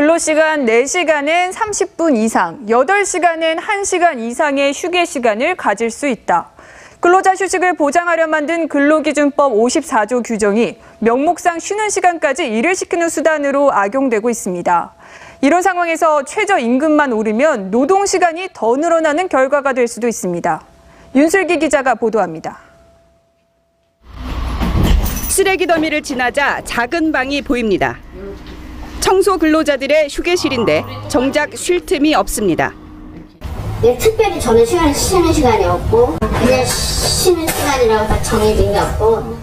근로시간 4시간은 30분 이상, 8시간은 1시간 이상의 휴게 시간을 가질 수 있다. 근로자 휴식을 보장하려 만든 근로기준법 54조 규정이 명목상 쉬는 시간까지 일을 시키는 수단으로 악용되고 있습니다. 이런 상황에서 최저임금만 오르면 노동시간이 더 늘어나는 결과가 될 수도 있습니다. 윤슬기 기자가 보도합니다. 쓰레기 더미를 지나자 작은 방이 보입니다. 청소 근로자들의 휴게실인데 정작 쉴 틈이 없습니다. 네, 특별히 저는 시간 쉬는 시간이 없고 그냥 쉬는 시간이라고 다 정해진 게 없고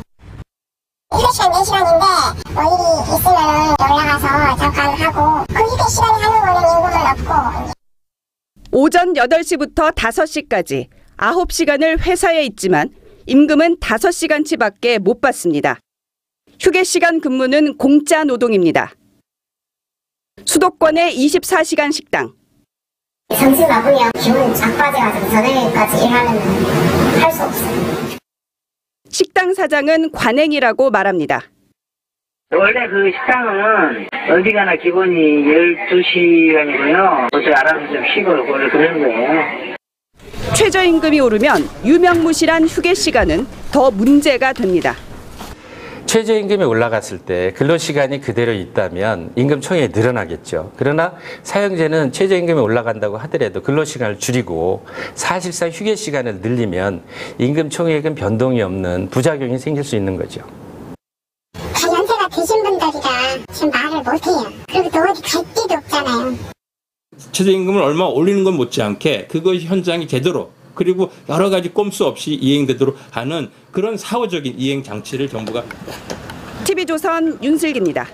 휴게 시간 4시간인데 뭐 일이 있으면 올라가서 잠깐 하고 그 휴게 시간에 하는 거는 임금은 없고 오전 8시부터 5시까지 9시간을 회사에 있지만 임금은 5시간치밖에 못 받습니다. 휴게 시간 근무는 공짜 노동입니다. 수도권의 24시간 식당, 점수 나쁘면 기분 자빠져가지고 저녁까지 일하면 할 수 없어요 식당 사장은 관행이라고 말합니다. 원래 그 식당은 어디 가나 기본이 12시간이고요. 어떻게 알아서 좀 쉬고 원래 그러는 거예요. 최저임금이 오르면 유명무실한 휴게 시간은 더 문제가 됩니다. 최저임금이 올라갔을 때 근로시간이 그대로 있다면 임금 총액이 늘어나겠죠. 그러나 사용제는 최저임금이 올라간다고 하더라도 근로시간을 줄이고 사실상 휴게시간을 늘리면 임금 총액은 변동이 없는 부작용이 생길 수 있는 거죠. 다 연세가 드신 분들이라 지금 말을 못해요 그리고 또 어디 갈 데도 없잖아요 최저임금을 얼마 올리는 건 못지않게 그것 현장이 제대로 그리고 여러 가지 꼼수 없이 이행되도록 하는 그런 사후적인 이행 장치를 정부가 TV조선 윤슬기입니다.